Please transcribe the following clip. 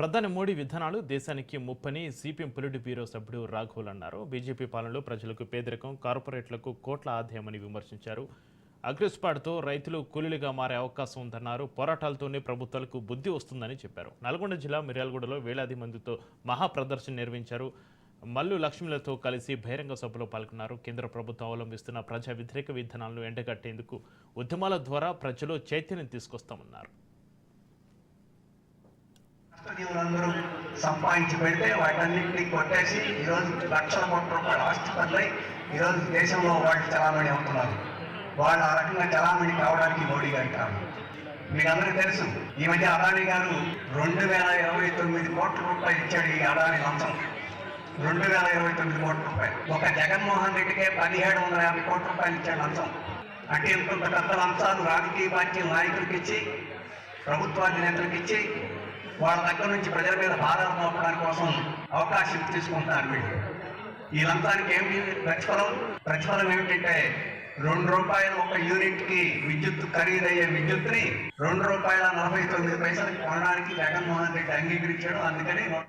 ప్రధాని మోడీ విధానాలు దేశానికి ముప్పని సిపిఎం పొలిట్ బ్యూరో సభ్యుడు రాఘవుల్ అన్నారు. బీజేపీ పాలనలో ప్రజలకు పేదరికం కార్పొరేట్లకు కోట్ల ఆదాయమని విమర్శించారు. అగ్రిస్పాడ్తో రైతులు కూలీలుగా మారే అవకాశం ఉందన్నారు. పోరాటాలతోనే ప్రభుత్వాలకు బుద్ధి వస్తుందని చెప్పారు. నల్గొండ జిల్లా మిర్యాలగూడలో వేలాది మందితో మహా ప్రదర్శన నిర్వహించారు. మల్లు లక్ష్మిలతో కలిసి బహిరంగ సభలో పాల్గొన్నారు. కేంద్ర ప్రభుత్వం అవలంబిస్తున్న ప్రజా వ్యతిరేక విధానాలను ఎండగట్టేందుకు ఉద్యమాల ద్వారా ప్రజలు చైతన్యం తీసుకొస్తామన్నారు. రాష్ట్రీయులందరూ సంపాదించి పెడితే వాటన్నింటినీ కొట్టేసి ఈరోజు లక్షల కోట్ల రూపాయలు ఆస్తి పనులై ఈరోజు దేశంలో వాళ్ళు చలామణి అవుతున్నారు. వాళ్ళు ఆ రకంగా చలామణి కావడానికి మోడీ గారి కారణం. మీకు తెలుసు ఈ మధ్య అదాని గారు రెండు వేల ఇరవై తొమ్మిది కోట్ల రూపాయలు ఇచ్చాడు ఈ అదాని లంచం రెండు వేల ఇరవై తొమ్మిది కోట్ల రూపాయలు. ఒక జగన్మోహన్ రెడ్డికే పదిహేడు వందల యాభై కోట్ల రూపాయలు ఇచ్చాడు లంచం అంటే ఇంత పెద్ద లంచాలు రాజకీయ పార్టీ నాయకులకి ఇచ్చి ప్రభుత్వాధినేతలకు ఇచ్చి వాళ్ళ దగ్గర నుంచి ప్రజల మీద భారాలు మోపడానికి కోసం అవకాశం తీసుకుంటున్నారు వీళ్ళు. వీళ్ళంతానికి లంచానికి ఏమిటి ప్రతిఫలం? ప్రతిఫలం ఏమిటంటే రెండు రూపాయలు ఒక యూనిట్కి విద్యుత్ ఖరీదయ్యే విద్యుత్ని రెండు రూపాయల నలభై తొమ్మిది పైసలు కొనడానికి జగన్మోహన్ రెడ్డి అంగీకరించాడు. అందుకని